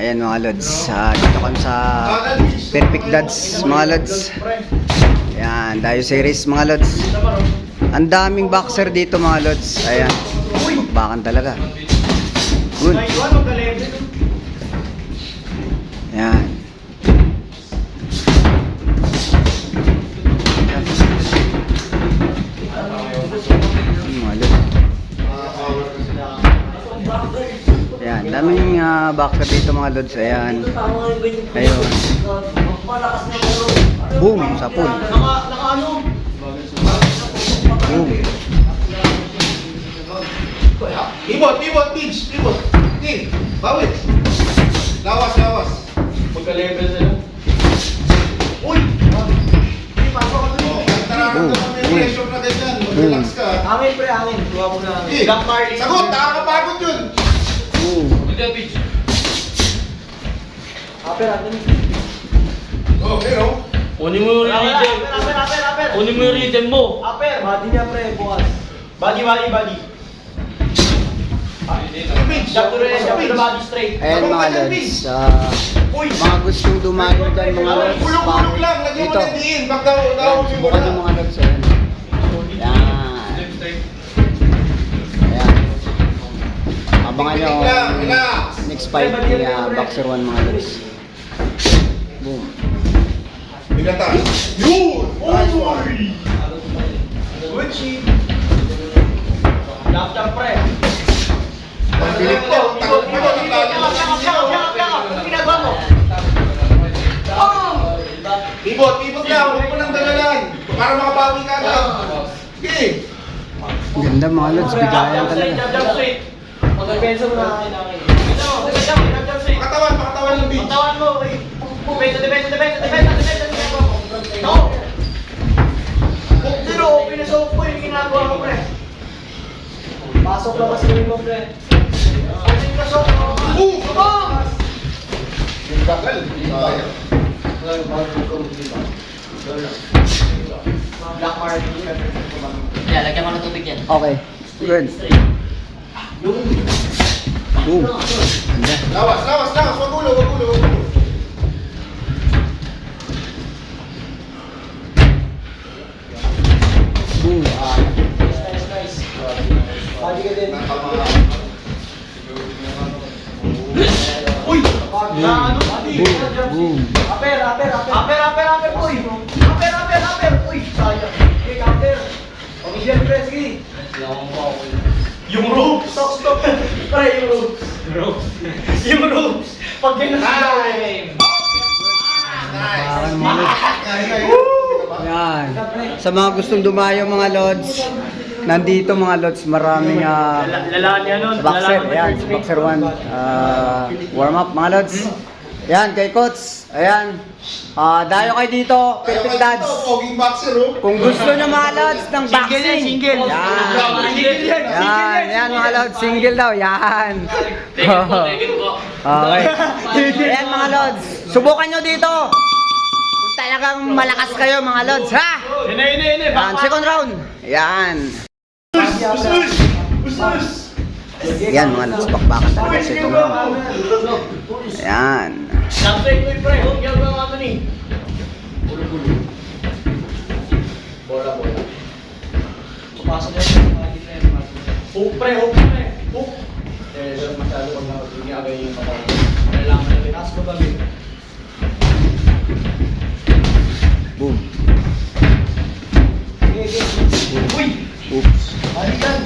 Ayan mga lods. Ah, dito kami sa Perfect Dads mga lods. Ayan, Dayo Series mga lods. Ang daming boxer dito mga lods. Ayan. Bakbakan talaga. Good. Ayan, daming ah, boxer dito mga lods. Ayan. Ayun. Boom, sa pool. Boom. Ibot, ibot, Tidge, ibot. Tid, bawit. Lawas, lawas. Magka-level na lang. Uy! Oh, nararamdaman mo yung pressure na ganyan. Mag-relax ka. Amin pre, amin. Tuwa mo na. Sagot, nakakapagod yun. Magka-pitch. Aper, atin. Oh, pero, Kunin mo yung rhythm. Aper, aper, aper. Kunin mo yung rhythm mo. Aper. Body niya pre, bukas. Body, body, body. Ayan mga lods. ah, mga gustong dumayo dyan mga lods. Daw, Ayan, subukan yung mga lods. Ayan. Abangan nyo lang, next fight ni ah, Boxer 1 mga lods. Boom. Bigatan. Yun! Shit. Jump, jump pre. Pilit ko, takot. Ano ginagawa mo? Ibot, ibot lang, huwag mo nang dagalan. Para makabawi ka agad. Okay. Ganda mga lods. Bigayan talaga. Straight. Magpensa mo na. Ito, jump, jump, jump straight. Patawan, patawan ng beach. Patawan mo, eh. Depensa, depensa, depensa, depensa, depensa. No! Kung zero, pinasok ko yung ginagawa mo, pre. Pasok lang kasi mo, pre. Kung pinasok mo, Boom! Boom! Yung bakal. Sayang. Black market. Yeah, lagyan ko ng tubig yan. Okay. Good. Boom. Ganda. Lawas, lawas, lawas. Wag ulo, wag ulo, wag ulo. Boom. Nice, nice. Body ka din. Uy! Ano? Boom. Aper, aper, aper. Aper, aper, aper, uy. Aper, aper, aper, uy. Sayang. Okay, aper. Okay, yan, pre, sige. Yung ropes. Stop, stop. Pre, yung ropes. Yung ropes. Pag yan nasilaw. Parang mga lods. Yan. Sa mga gustong dumayo mga lods, nandito mga lods, maraming ah, Lalaan yan nun. boxer. Ayan, sa boxer 1. Ah, warm up mga lods. Yan, kay coach. Ayan. Ah, dayo kayo dito, perfect dads. Poging boxer, oh. Kung gusto nyo mga lods ng boxing. single. Yan. Single yan. Yan, yan mga lods, single daw. Yan. Take it po, take it po. Okay. Ayan mga lods, subukan nyo dito. Kung talagang malakas kayo mga lods, ha? Na, yun na. Yan, second round. Yan. Usus! Usus! Yan mga lods, bakbakan talaga sa itong round. Yan. Jump straight, uy, pre. Huwag yung mga ano ni. Bola, bola. Papasok na yung mga defense. Hook, pre, hook, pre. Hook. Eh, sir, masyado pag nag-agay yung katawan. Kailangan na rin. Ask mo ba, Bill? Boom. Sige, sige. Uy! Oops. Balikan!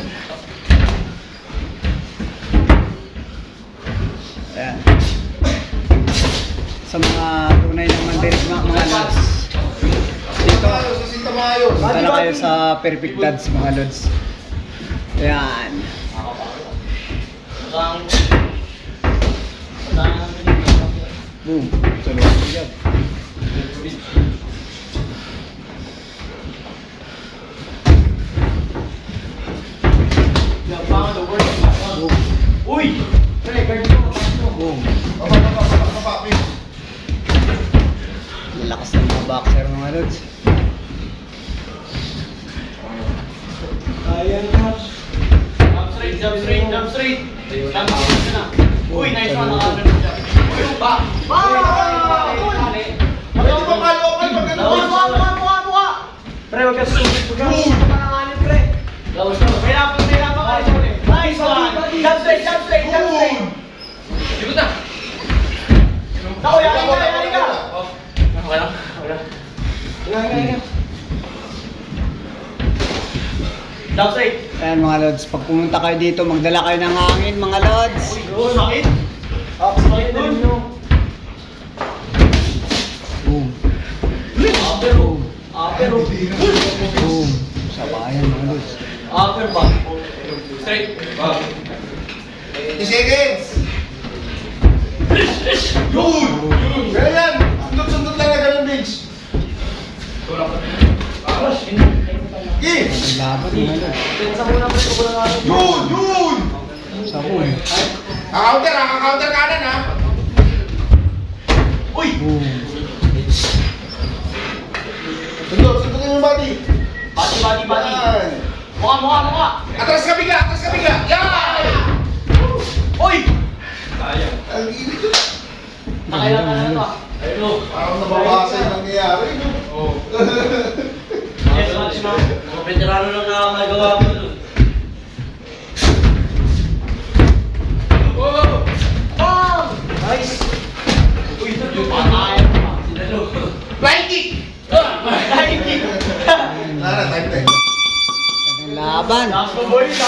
Ayan. Sa mga tunay ng mandirigma mga lods. Dito, punta na kayo sa perfect dads mga lods. Ayan. Boom. Tulungan ko Lalakas ng mga boxer mga lods. Ayan na. Jump straight, jump straight, jump straight. Jump straight na. Uy, nice one. Nakaano na Left side. Ayan mga lods, pag pumunta kayo dito, magdala kayo ng hangin mga lods. Uy, sakit. Ah, sakit na rin nyo. Boom, Upper, oh. Upper, oh. boom. Sabayan mga lods. Upper ba? Straight. 20 seconds. Yun! Ganun Ang laban wala nga. Yun! Yun! Sa boom. Kaka-counter ha, kaka-counter kanan ha. Uy! Sundot, sundutin mo yung body. Bati, bati, bati. Yan. Mukha, mukha, mukha. Atras ka bigla, atras ka bigla. Yan! Uy! Ang init yun. Nakailan ka na ito ah. Ayun, oh. Parang nabawasan yung nangyayari. Yes, na. Mga veterano lang nakakagawa ko dun. Bam! Nice! Uy, yung patayan pa. Sinalo. Flying kick! Flying kick! Na, time time. Laban. Last mo boy, last